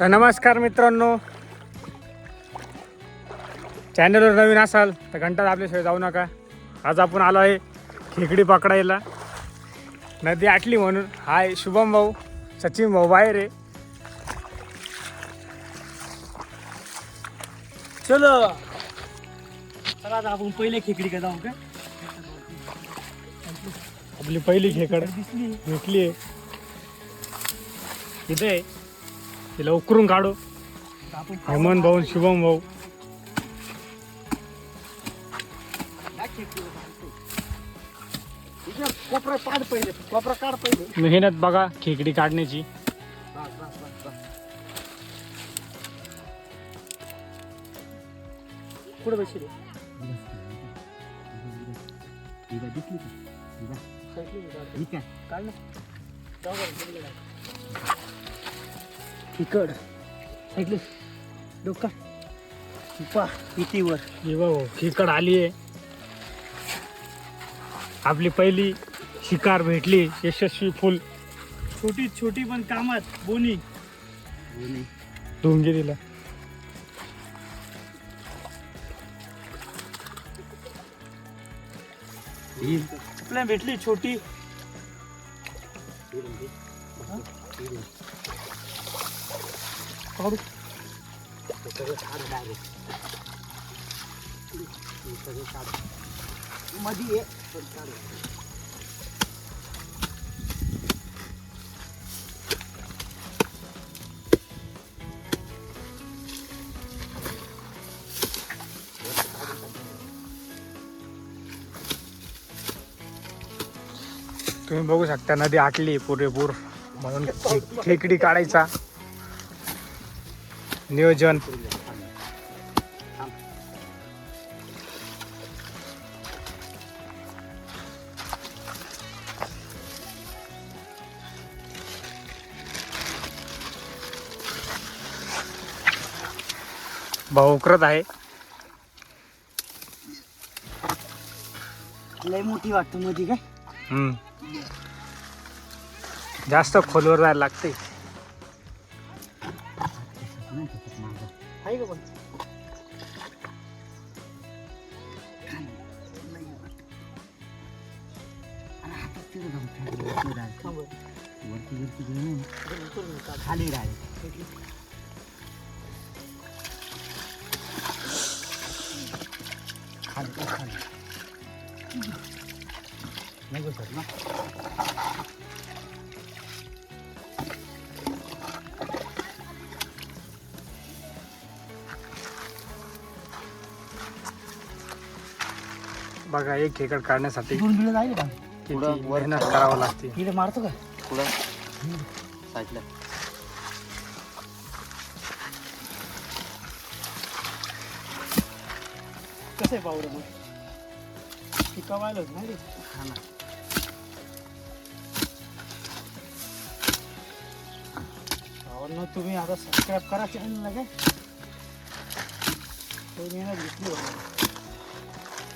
तर नमस्कार मित्रांनो. चॅनलवर नवीन असाल तर घंटा आपल्याशिवाय जाऊ नका. आज आपण आलो आहे खेकडी पकडायला. नदी आटली म्हणून. हाय शुभम भाऊ. सचिन भाऊ बाहेर आहे. चलो. चला आता आपण पहिले खेकडी का जाऊ का? आपली पहिली खेकड दिसली. भेटली आहे. इथे आहे. तिला उकरून काढू. हेमंत भाऊ शुभम भाऊ. कोपरा काढ पहिले कोपरा काढ पहिले मेहनत बघा खेकडी काढण्याची. काढ ना बरं, तिकडे काढ. तिकड ऐकले? डोका. पा इतीवर. हे भाऊ खेकड आली आहे आपली पहिली शिकार भेटली यशस्वी फुल. छोटी छोटी पण कामात बोनी. तिला आपल्याला भेटली छोटी. काढू मध्ये तुम्ही बघू शकता नदी आटली पुरेपूर. म्हणून खेकडी काढायचा. नियोजन. भाऊ उकरत आहे. लय मोठी वाटतं मध्ये काय? हम्म. जास्त खोलवर जायला लागते आहे का पण थांब बरं. उतरून काढ. खाली राहील खाली खाली नाही बसत ना बघा एक खेकड काढण्यासाठी दोन बिलं जाईल का? किती मेहनत करावं लागते. इकडे मारतो का? पुढं. साईडला. कसं आहे पावडं मग? पिकावायलाच नाही रे? ना. भावांनो तुम्ही आता सबस्क्राईब करा चॅनलला काय? तो मेहनत घेतली.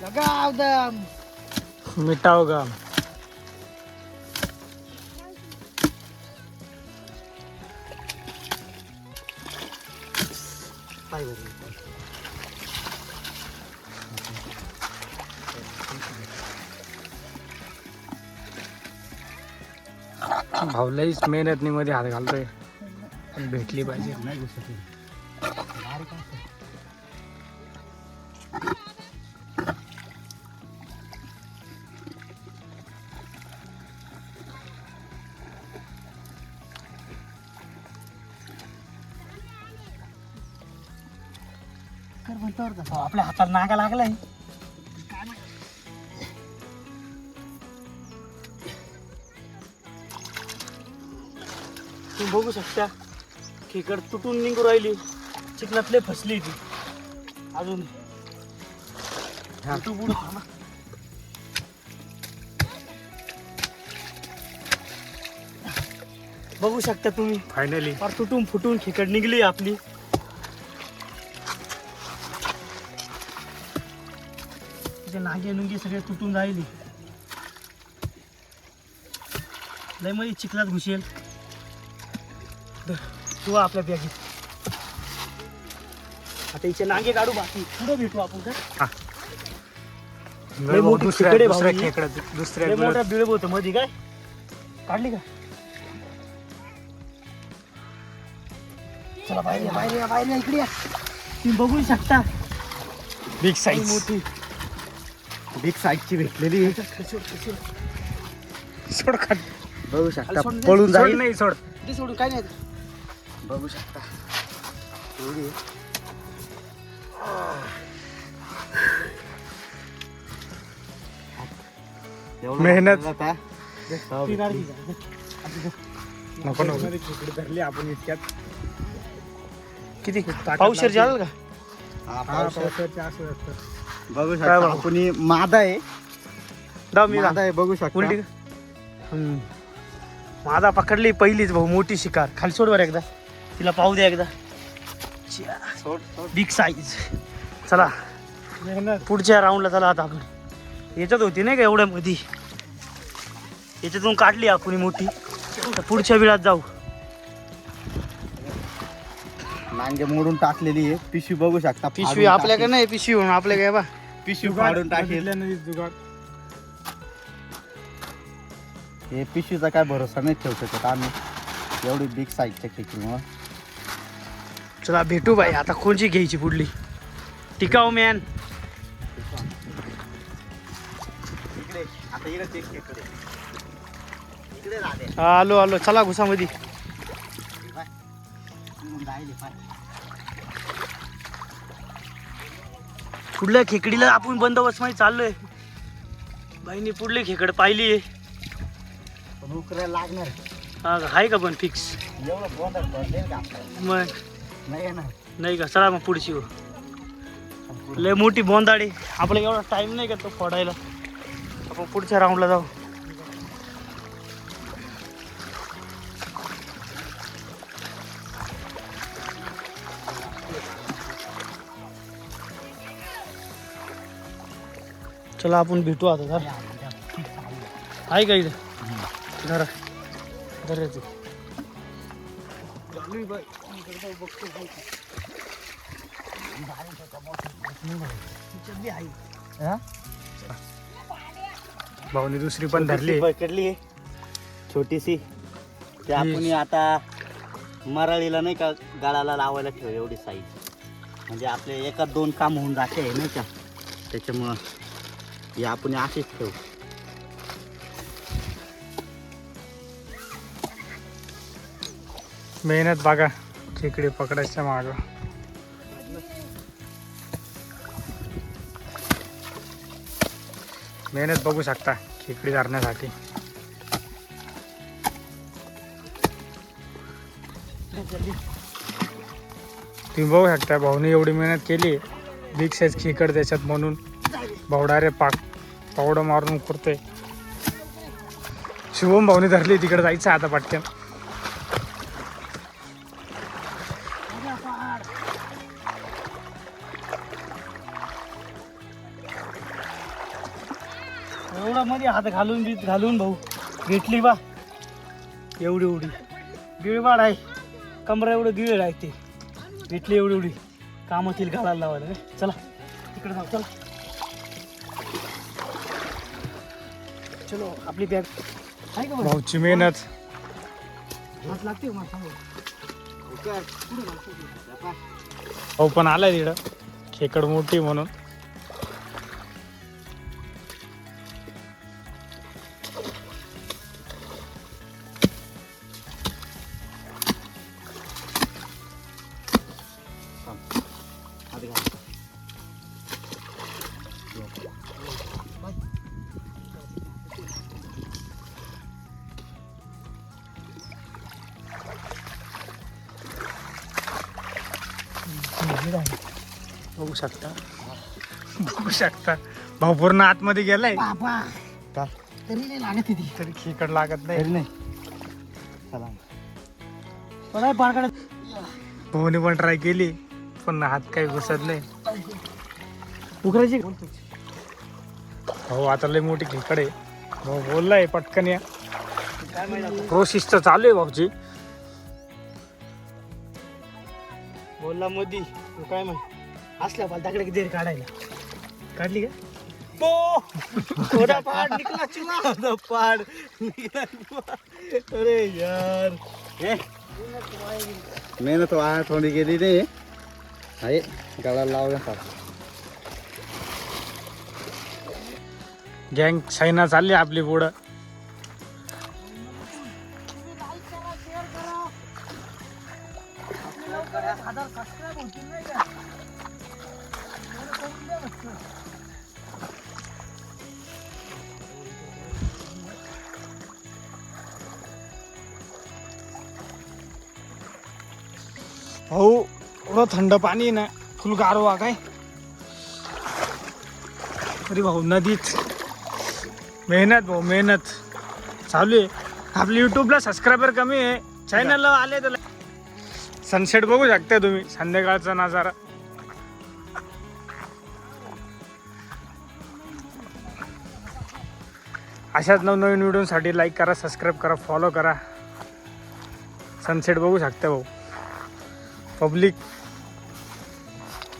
लगाव दम मिठाव का पाय बरं भाऊलाहीच मेहनत मध्ये हात घालतोय. पण भेटली पाहिजे. नाही बसत कर म्हणतो का आपल्या हाताला नागा लागलाय. तुम्ही बघू शकता खेकड तुटून निघू राहिली. चिखलातले फसली ती. अजून. हा. बुडू बुडू थांबा. बघू शकता तुम्ही. फायनली फार तुटून फुटून खेकड निघली आपली. नागे नुंगे सगळे तुटून राहिली. लयमध्ये चिखलात घुसेल. तू आपल्या बॅगीत आता इथे नांगे काढू बाकी. पुढे भेटू आपण का? दुसऱ्या. मोठा बिळब होतं मध्ये काय? काढली का? चला बाहेर बाहेर बाहेर इकडे या. तुम्ही बघू शकता. बिग साईज मोठी. बिग साईजची भेटलेली. सोड, खाली. बघू शकता पळून सोड जाईल नाही सोड इथे सोडून काय नाही बघू शकता एवढी आहे. एवढं मेहनत. हो, ती. नको खेकडे धरली आपण इतक्यात किती ताकद पावशेर लागते. झालं का हा, हा पावसाळ्यात पावसाळ्याचे असं असतं. बघू काय शकता? आपण ही मादा आहे. दाव मी मादा आहे बघू शकता. उलटी. हम्म. माझा पकडली पहिलीच भाऊ मोठी शिकार. खाली सोड बरं एकदा. तिला पाहू द्या एकदा. सोड, सोड. बिग साईज चला. पुढच्या राऊंडला चला आता आपण. याच्यात होती नाही का एवढ्या मध्ये याच्यातून काढली आपण ही मोठी. तर पुढच्या वेळात जाऊ. नांगे मोडून टाकलेली आहे. पिशवी बघू शकता. पिशवी आपल्याकडे. नाही? पिशवी म्हणून आपल्याकडे बा? पिशवी फाडून टाकेल. जुगाड. हे पिशवीचा काय भरोसा नाही ठेवू शकत आम्ही. एवढी बिग साईजच्या खेकडीमुळं चला भेटू बाई. आता कोणची घ्यायची पुढली? टिकाऊ मॅन इकडे आता इकडे एक खेकडे इकडे राहते. आलो आलो. चला घुसामध्ये. पुढल्या खेकडीला आपण बंदोबस्त मध्ये चाललोय. बाईनी पुढली खेकड पाहिली. उकरायला लागणार. आहे आहे का पण फिक्स मग? नाही का? चला मग पुढची हो. लय मोठी बोंदाडी. आपल्याला एवढा टाइम नाही का तो फोडायला? आपण पुढच्या राऊंडला जाऊ. चला आपण भेटू आता जर. आहे का इथं? जरा. जरा तू भाऊनी दुसरी पण धरली. पकडली. आहे छोटीशी. ते आपण आता मराळीला नाही का गाळाला लावायला ठेव एवढी साईज म्हणजे आपले एका दोन काम होऊन जाते नाही का? त्याच्यामुळं हे आपण असेच ठेवू. मेहनत बघा खेकडे पकडायच्या माग. मेहनत बघू शकता खेकडी धरण्यासाठी. तुम्ही बघू शकता भाऊने एवढी मेहनत केली बिग साईज खेकड त्याच्यात म्हणून. भावडा रे पाक. पावडं मारून उकरतोय शुभम भाऊने धरली तिकडे जायचं आता पटकन एवढा मध्ये हात घालून बीत घालून भाऊ. भेटली बा. एवढी एवढी. गिळवाड आहे. कमरा एवढं गिळ आहे ते. भेटली एवढी एवढी. कामातील घालायला लावायला. रे. चला. तिकडे जाऊ चला. चलो आपली बॅग आहे का बरं? भाऊची मेहनत. हात लागते का मला? सांगा. भाऊ? पण आलाय तिकडं. खेकड मोठी म्हणून. बघू शकता. बघू शकता. भाऊ पूर्ण आतमध्ये गेलाय. का? तरी नाही लागत ती तरी खेकड लागत नाही. तरी नाही. चला. पण आहे पारकडे भाऊने पण ट्राय केली पण हात काही घुसत नाही. उकरायची भाऊ आता लय मोठी खेकड आहे. भाऊ बोललाय पटकन या. प्रोसेस तर चालू आहे भाऊची बोलला मोदी तू काय म्हण असल्या पालताकडे किती काढायला. काढली का? थोडा पाड निकला चिमा पाड अरे यार. मेहनत वाया थोडी गेली नाही आहे गळा लावला गँग साईना चालली आपली पुढं. भाऊ एवढं थंड पाणी आहे ना फुल गारवा काय? अरे भाऊ नदीत. मेहनत भाऊ मेहनत. चालू आहे. आपल्या युट्यूबला सबस्क्रायबर कमी आहे. चॅनलला आले तर सनसेट बघू शकता तुम्ही संध्याकाळचा नजारा. अशाच नवनवीन व्हिडिओसाठी लाईक करा सबस्क्राईब करा फॉलो करा. सनसेट बघू शकता भाऊ. पब्लिक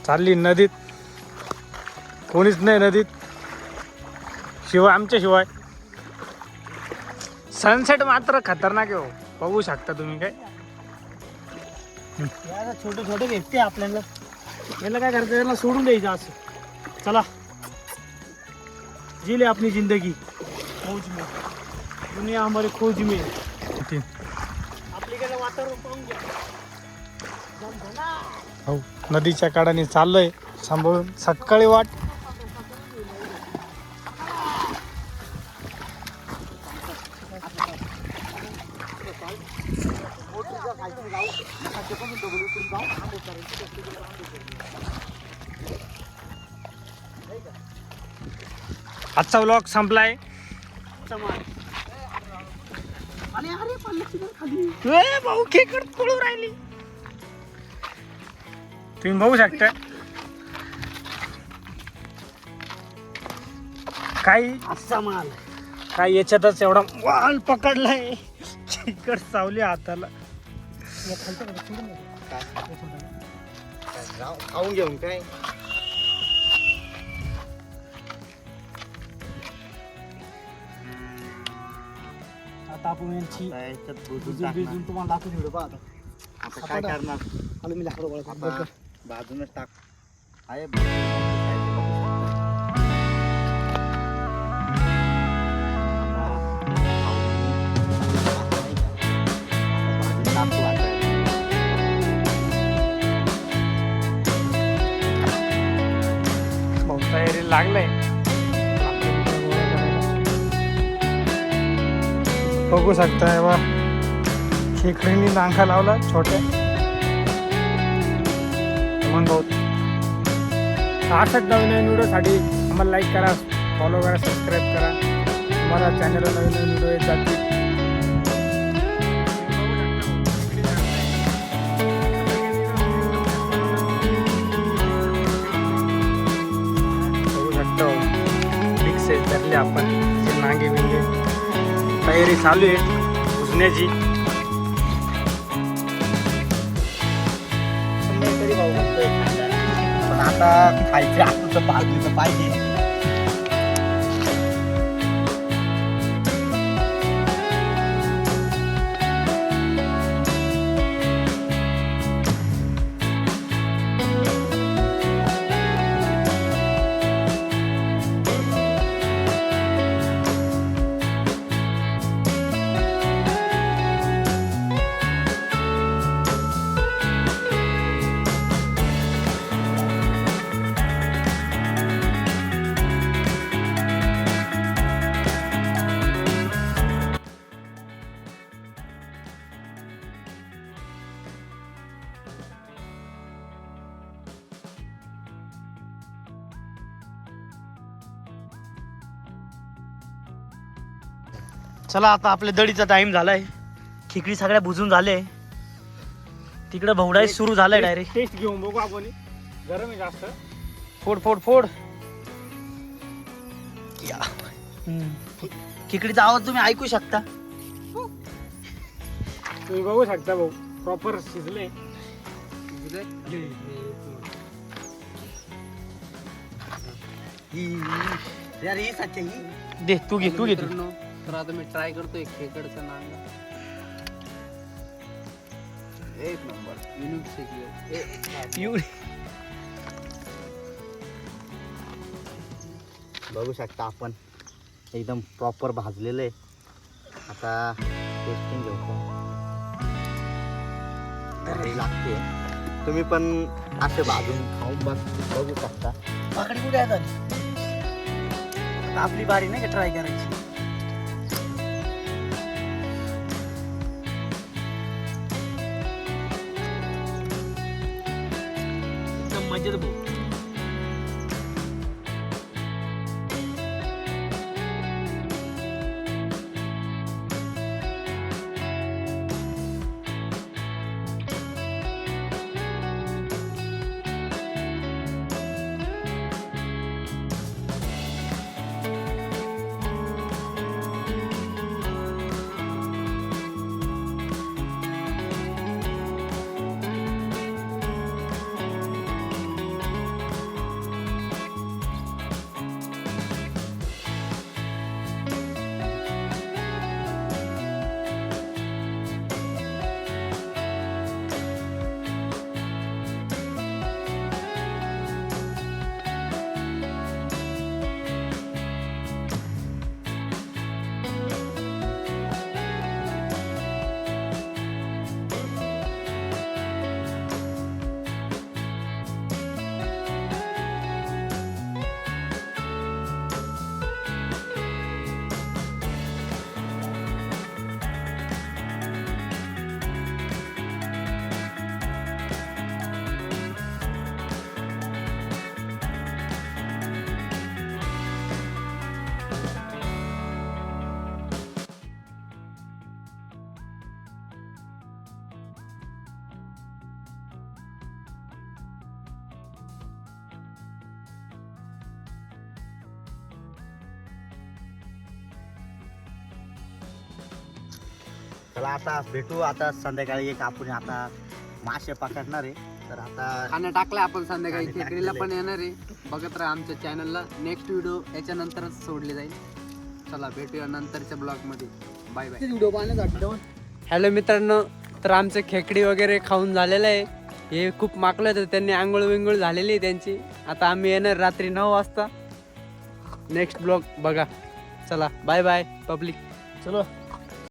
चालली नदीत. कोणीच नाही नदीत. शिवाय आमच्या शिवाय. सनसेट मात्र खतरनाक आहे हो. बघू शकता तुम्ही काय? छोटे छोटे भेटते आपल्याला. याला काय करायचं? याला सोडून द्यायचं असं. चला. जिले अपनी जिंदगी. मौज में दुनिया हमारे खोज में आपल्याकडे वातावरण पाहून घ्या. हो नदीच्या काडाने चाललोय सांभाळून सकाळी वाट. आजचा व्लॉग संपलाय. अरे भाऊ खेकड पळू राहिली. तुम्ही बघू शकता. काही असा माल. काही याच्यातच एवढा वाल पकडलाय. खेकड चावली हाताला. खाऊन घेऊन काय? आता आपण यांची बिजून तुम्हाला दाखवून ठेवलं पहा आता. काय करणार? आलं मी लाकडं गोळा बाजूनच टाक. आहे. तयारी लागलाय. बघू शकताय बा. खेकडीने नांखा लावला छोट्या. मन भाऊ अशाच नवीन नवीन व्हिडिओसाठी आम्हाला लाईक करा फॉलो करा सबस्क्राईब करा. तुम्हाला चॅनलला नवीन नवीन व्हिडिओ येत जातील. धरले आपण नांगे बिंगे. तयारी चालू आहे भुजण्याची ไข่กระสบายดีสบายดี चला आता आपल्या दडीचा टाइम झालाय. खिकडी सगळ्या बुजून झाले. तिकडे भवडाई सुरू झालाय डायरेक्ट टेस्ट घेऊन बघू आपण. गरम आहे जास्त. फोड फोड फोड. या. हम्म. खिकडीचा आवाज तुम्ही ऐकू शकता. तुम्ही बघू शकता भाऊ. प्रॉपर शिजले. ही- यार ही सच्चा ही दे तू घे तू घे तू. मित्रांनो, तर आता मी ट्राय करतोय खेकडचं नांगा एक नंबर युनिक शिकले बघू शकता आपण. एकदम प्रॉपर भाजलेलं आहे. आता टेस्टिंग घेऊ लागते. तुम्ही पण असे भाजून खाऊन बघ बघू शकता. पाकडी कुठे आपली बारी नाही का ट्राय करायची? एकदम मजेत चला आता भेटू. आता संध्याकाळी एक आपण आता मासे पकडणार आहे. तर आता खाणं टाकलं आपण संध्याकाळी. खाणं खेकडीला पण येणार आहे. बघत राहा आमच्या चॅनलला नेक्स्ट व्हिडिओ याच्यानंतरच सोडली जाईल. चला भेटूया नंतरच्या ब्लॉगमध्ये बाय बाय व्हिडिओ पाहण्यासाठी हॅलो मित्रांनो तर आमचं खेकडी वगैरे खाऊन झालेलं आहे. हे खूप माकलं होतं त्यांनी आंघोळ विंगोळ झालेली आहे त्यांची. आता आम्ही येणार रात्री नऊ वाजता. नेक्स्ट ब्लॉग बघा. चला बाय बाय पब्लिक चलो.